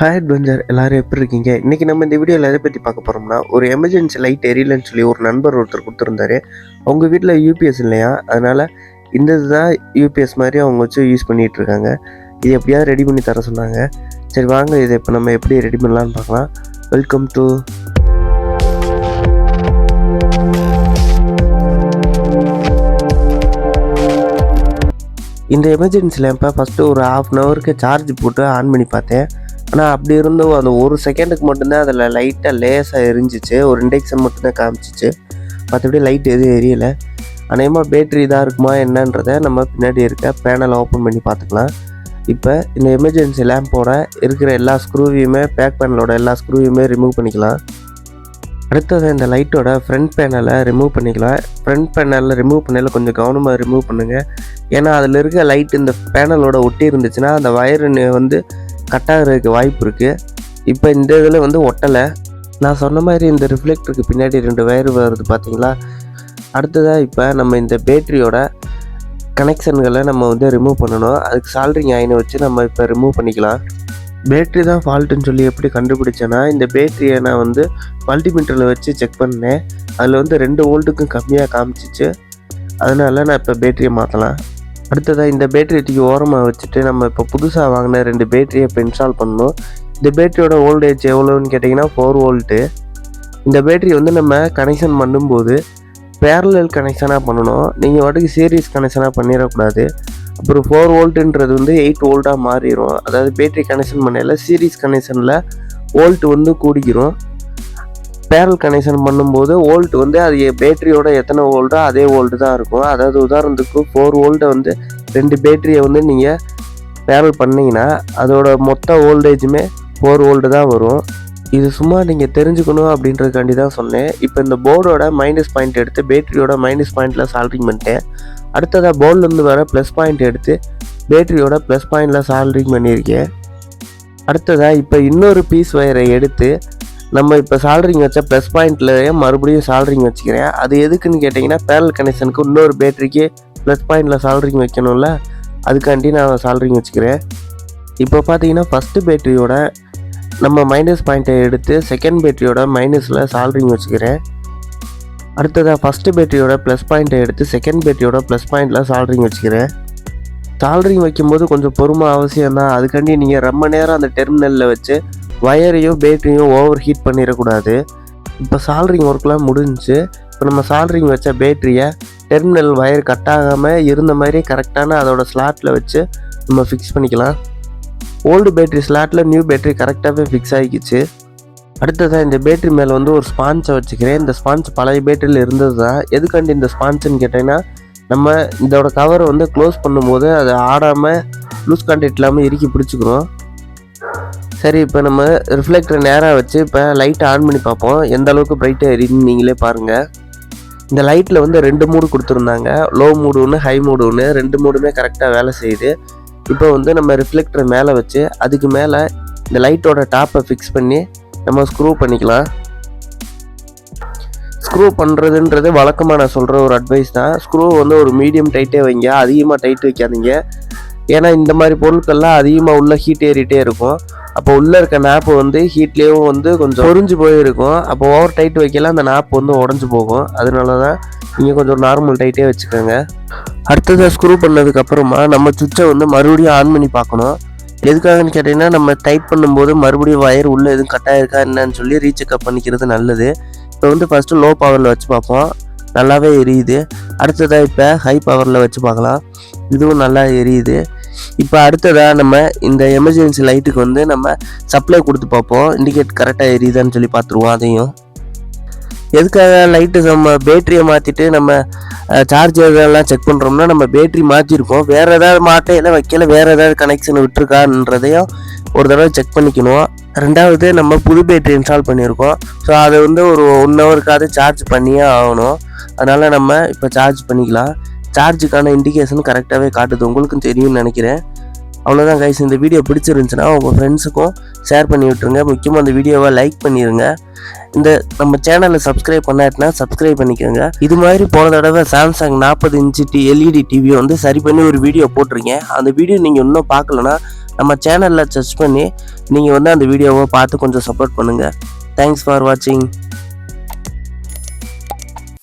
Hi adventure எல்லாரும் எப்படி இருக்கீங்க? இன்றைக்கி நம்ம இந்த வீடியோவில் எதை பற்றி பார்க்க போகிறோம்னா ஒரு எமர்ஜென்சி லைட் எரியலன்னு சொல்லி ஒரு நண்பர் ஒருத்தர் கொடுத்துருந்தாரு. அவங்க வீட்டில் யூபிஎஸ் இல்லையா? அதனால் இந்த இதுதான் யூபிஎஸ் மாதிரி அவங்க வச்சு யூஸ் பண்ணிகிட்டு இருக்காங்க. இது எப்படியாவது ரெடி பண்ணி தர சொன்னாங்க. சரி வாங்க இதை இப்போ நம்ம எப்படி ரெடி பண்ணலான்னு பார்க்கலாம். வெல்கம் டு இந்த எமர்ஜென்சி லேம்பை ஃபஸ்ட்டு ஒரு ஹாஃப் அன் ஹவருக்கு சார்ஜ் போட்டு ஆன் பண்ணி பார்த்தேன். ஆனால் அப்படி இருந்தும் அந்த ஒரு செகண்டுக்கு மட்டும்தான் அதில் லைட்டாக லேஸாக எரிஞ்சிச்சு. ஒரு இண்டெக்ஷன் மட்டும்தான் காமிச்சிச்சு. மற்றபடி லைட் எதுவும் எரியலை. அநேகமாக பேட்ரி இதாக இருக்குமா என்னன்றதை நம்ம பின்னாடி இருக்க பேனலை ஓப்பன் பண்ணி பார்த்துக்கலாம். இப்போ இந்த எமர்ஜென்சி லேம்போட இருக்கிற எல்லா ஸ்க்ரூவையுமே பேக் பேனலோட எல்லா ஸ்க்ரூவையுமே ரிமூவ் பண்ணிக்கலாம். அடுத்தது இந்த லைட்டோட ஃப்ரண்ட் பேனலை ரிமூவ் பண்ணிக்கலாம். ஃப்ரண்ட் பேனலில் ரிமூவ் பண்ணல கொஞ்சம் கவனமாக ரிமூவ் பண்ணுங்கள் ஏன்னா அதில் இருக்க லைட் இந்த பேனலோட ஒட்டி இருந்துச்சுன்னா அந்த வயரு வந்து கட்டாகிறதுக்கு வாய்ப்பு இருக்குது இப்போ இந்த இதில் வந்து ஒட்டலை. நான் சொன்ன மாதிரி இந்த ரிஃப்ளெக்டருக்கு பின்னாடி ரெண்டு வயர் வருது பார்த்தீங்களா அடுத்ததாக இப்போ நம்ம இந்த பேட்டரியோட கனெக்ஷன்களை நம்ம வந்து ரிமூவ் பண்ணணும். அதுக்கு சால்ட்ரிங் ஆயினை வச்சு நம்ம இப்போ ரிமூவ் பண்ணிக்கலாம். பேட்ரி தான் ஃபால்ட்டுன்னு சொல்லி எப்படி கண்டுபிடிச்சேன்னா இந்த பேட்டரியை நான் வந்து மல்டிமீட்டரில் வச்சு செக் பண்ணேன். அதில் வந்து ரெண்டு வோல்ட்டுக்கும் கம்மியாக காமிச்சிச்சு. அதனால நான் இப்போ பேட்டரியை மாற்றலாம் அடுத்ததாக இந்த பேட்டரியை தூக்கி ஓரமாக வச்சுட்டு நம்ம இப்போ புதுசாக வாங்கின ரெண்டு பேட்டரியை இப்போ இன்ஸ்டால் பண்ணணும். இந்த பேட்டரியோட ஓல்டேஜ் எவ்வளோன்னு கேட்டிங்கன்னா ஃபோர் வோல்ட்டு இந்த பேட்டரி வந்து நம்ம கனெக்ஷன் பண்ணும்போது பேரலல் கனெக்ஷனாக பண்ணணும். நீங்கள் வாட்டுக்கு சீரியஸ் கனெக்ஷனாக பண்ணிடக்கூடாது. அப்புறம் ஃபோர் வோல்ட்டுன்றது வந்து எயிட் வோல்ட்டாக மாறிடும் அதாவது பேட்டரி கனெக்ஷன் பண்ணல சீரிஸ் கனெக்ஷனில் வோல்ட் வந்து கூடிக்கிறோம் பேரல் கனெக்ஷன் பண்ணும்போது ஓல்ட் வந்து அது பேட்டரியோட எத்தனை ஓல்டோ அதே ஓல்டு தான் இருக்கும். அதாவது உதாரணத்துக்கு ஃபோர் ஓல்டை வந்து ரெண்டு பேட்டரியை வந்து நீங்கள் பேரல் பண்ணிங்கன்னா அதோட மொத்த ஓல்டேஜுமே ஃபோர் ஓல்டு தான் வரும். இது சும்மா நீங்கள் தெரிஞ்சுக்கணும் அப்படின்றதுக்காண்டி தான் சொன்னேன். இப்போ இந்த போர்டோட மைனஸ் பாயிண்ட் எடுத்து பேட்டரியோட மைனஸ் பாயிண்டில் சால்ட்ரிங் பண்ணிட்டேன். அடுத்ததாக போர்ட்லேருந்து வர ப்ளஸ் பாயிண்ட் எடுத்து பேட்டரியோட ப்ளஸ் பாயிண்டில் சால்ட்ரிங் பண்ணியிருக்கேன். அடுத்ததாக இப்போ இன்னொரு பீஸ் வயரை எடுத்து நம்ம இப்போ சால்ரிங் வச்ச ப்ளஸ் பாயிண்ட்லேயே மறுபடியும் சால்ரிங் வச்சுக்கிறேன் அது எதுக்குன்னு கேட்டிங்கன்னா பேரல் கனெக்ஷனுக்கு இன்னொரு பேட்டரிக்கு ப்ளஸ் பாயிண்டில் சால்ரிங் வைக்கணும்ல? அதுக்காண்டி நான் சால்ரிங் வச்சுக்கிறேன் இப்போ பார்த்தீங்கன்னா ஃபஸ்ட்டு பேட்டரியோட நம்ம மைனஸ் பாயிண்ட்டை எடுத்து செகண்ட் பேட்டரியோட மைனஸில் சால்ரிங் வச்சுக்கிறேன் அடுத்ததாக ஃபஸ்ட்டு பேட்டரியோட ப்ளஸ் பாயிண்ட்டை எடுத்து செகண்ட் பேட்டரியோட ப்ளஸ் பாயிண்டில் சால்ரிங் வச்சுக்கிறேன் சால்ரிங் வைக்கும்போது கொஞ்சம் பொறுமை அவசியம் தான் அதுக்காண்டி நீங்கள் ரொம்ப நேரம் அந்த டெர்மினலில் வச்சு வயரையோ பேட்டரியும் ஓவர் ஹீட் பண்ணிடக்கூடாது. இப்போ சால்ரிங் ஒர்க்லாம் முடிஞ்சுச்சு. இப்போ நம்ம சால்ரிங் வச்ச பேட்டரியை டெர்மினல் வயர் கட் ஆகாமல் இருந்த மாதிரி கரெக்டான அதோட ஸ்லாட்டில் வச்சு நம்ம ஃபிக்ஸ் பண்ணிக்கலாம். ஓல்டு பேட்டரி ஸ்லாட்டில் நியூ பேட்டரி கரெக்டாகவே ஃபிக்ஸ் ஆகிக்கிச்சு. அடுத்ததாக இந்த பேட்டரி மேலே வந்து ஒரு ஸ்பான்ஸை வச்சுக்கிறேன். இந்த ஸ்பான்ஸ் பழைய பேட்டரியில் இருந்தது தான் எதுக்காண்டி இந்த ஸ்பான்ச்சுன்னு கேட்டிங்கன்னா நம்ம இதோட கவரை வந்து க்ளோஸ் பண்ணும்போது அது ஆடாமல் லூஸ் கான்டெக்ட் இல்லாமல் இறுக்கி பிடிச்சிக்கிறோம். சரி இப்போ நம்ம ரிஃப்ளெக்டரை நேராக வச்சு இப்போ லைட்டை ஆன் பண்ணி பார்ப்போம். எந்த அளவுக்கு பிரைட்டாக எரியுன்னு நீங்களே பாருங்கள் இந்த லைட்டில் வந்து ரெண்டு மூடு கொடுத்துருந்தாங்க. லோ மூடு ஒன்று ஹை மூடு ஒன்று ரெண்டு மூடுமே கரெக்டாக வேலை செய்யுது. இப்போ வந்து நம்ம ரிஃப்ளெக்டரை மேலே வச்சு அதுக்கு மேலே இந்த லைட்டோட டாப்பை ஃபிக்ஸ் பண்ணி நம்ம ஸ்க்ரூ பண்ணிக்கலாம். ஸ்க்ரூ பண்ணுறதுன்றது வழக்கமாக நான் சொல்கிற ஒரு அட்வைஸ் தான். ஸ்க்ரூ வந்து ஒரு மீடியம் டைட்டே வைங்க. அதிகமாக டைட் வைக்காதீங்க. ஏன்னா இந்த மாதிரி பொருட்கள்லாம் அதிகமாக உள்ள ஹீட் ஏறிட்டே இருக்கும். அப்போ உள்ளே இருக்க நாப்பு வந்து ஹீட்லேயும் வந்து கொஞ்சம் பொறிஞ்சு போயிருக்கும். அப்போ ஓவர் டைட் வைக்கல அந்த நாப்பு வந்து உடஞ்சி போகும். அதனால தான் நீங்கள் கொஞ்சம் நார்மல் டைட்டே வச்சுக்கோங்க. அடுத்ததாக ஸ்க்ரூ பண்ணதுக்கப்புறமா நம்ம சுவிட்சை வந்து மறுபடியும் ஆன் பண்ணி பார்க்கணும். எதுக்காகன்னு கேட்டிங்கன்னா நம்ம டைட் பண்ணும்போது மறுபடியும் வயர் உள்ளே எதுவும் கட்டாக இருக்கா என்னன்னு சொல்லி ரீசெக்அப் பண்ணிக்கிறது நல்லது. இப்போ வந்து ஃபஸ்ட்டு லோ பவரில் வச்சு பார்ப்போம். நல்லாவே எரியுது. அடுத்ததாக இப்போ ஹை பவரில் வச்சு பார்க்கலாம். இதுவும் நல்லா எரியுது. இப்போ அடுத்ததாக நம்ம இந்த எமர்ஜென்சி லைட்டுக்கு வந்து நம்ம சப்ளை கொடுத்து பார்ப்போம். இண்டிகேட் கரெக்டாக எரியுதான்னு சொல்லி பார்த்துருவோம் அதையும். எதுக்காக லைட்டு நம்ம பேட்டரியை மாற்றிட்டு நம்ம சார்ஜர்லாம் செக் பண்ணுறோம்னா நம்ம பேட்டரி மாற்றிருக்கோம் வேறு ஏதாவது மாட்டையில் வைக்கல வேறு ஏதாவது கனெக்ஷன் விட்டுருக்கான்றதையும் ஒரு தடவை செக் பண்ணிக்கணும். ரெண்டாவது நம்ம புது பேட்டரி இன்ஸ்டால் பண்ணியிருக்கோம். ஸோ அதை வந்து ஒரு ஒன் ஹவருக்காவது சார்ஜ் பண்ணியே ஆகணும். அதனால் நம்ம இப்போ சார்ஜ் பண்ணிக்கலாம். சார்ஜுக்கான இண்டிகேஷன் கரெக்டாகவே காட்டுது. உங்களுக்கும் தெரியும்னு நினைக்கிறேன். அவ்வளோதான் கைஸ் இந்த வீடியோ பிடிச்சிருந்துச்சுன்னா உங்கள் ஃப்ரெண்ட்ஸுக்கும் ஷேர் பண்ணி விட்ருங்க முக்கியமாக அந்த வீடியோவை லைக் பண்ணிடுங்க இந்த நம்ம சேனலை சப்ஸ்கிரைப் பண்ணாட்டினா சப்ஸ்கிரைப் பண்ணிக்கோங்க. இது மாதிரி போன தடவை சாம்சங் நாற்பது இன்ச்சு டி எல்இடி டிவியை வந்து சரி பண்ணி ஒரு வீடியோ போட்டிருக்கேன். அந்த வீடியோ நீங்கள் இன்னும் பார்க்கலனா நம்ம சேனலில் சர்ச் பண்ணி நீங்கள் வந்து அந்த வீடியோவை பார்த்து கொஞ்சம் சப்போர்ட் பண்ணுங்கள் தேங்க்ஸ் ஃபார் வாட்சிங்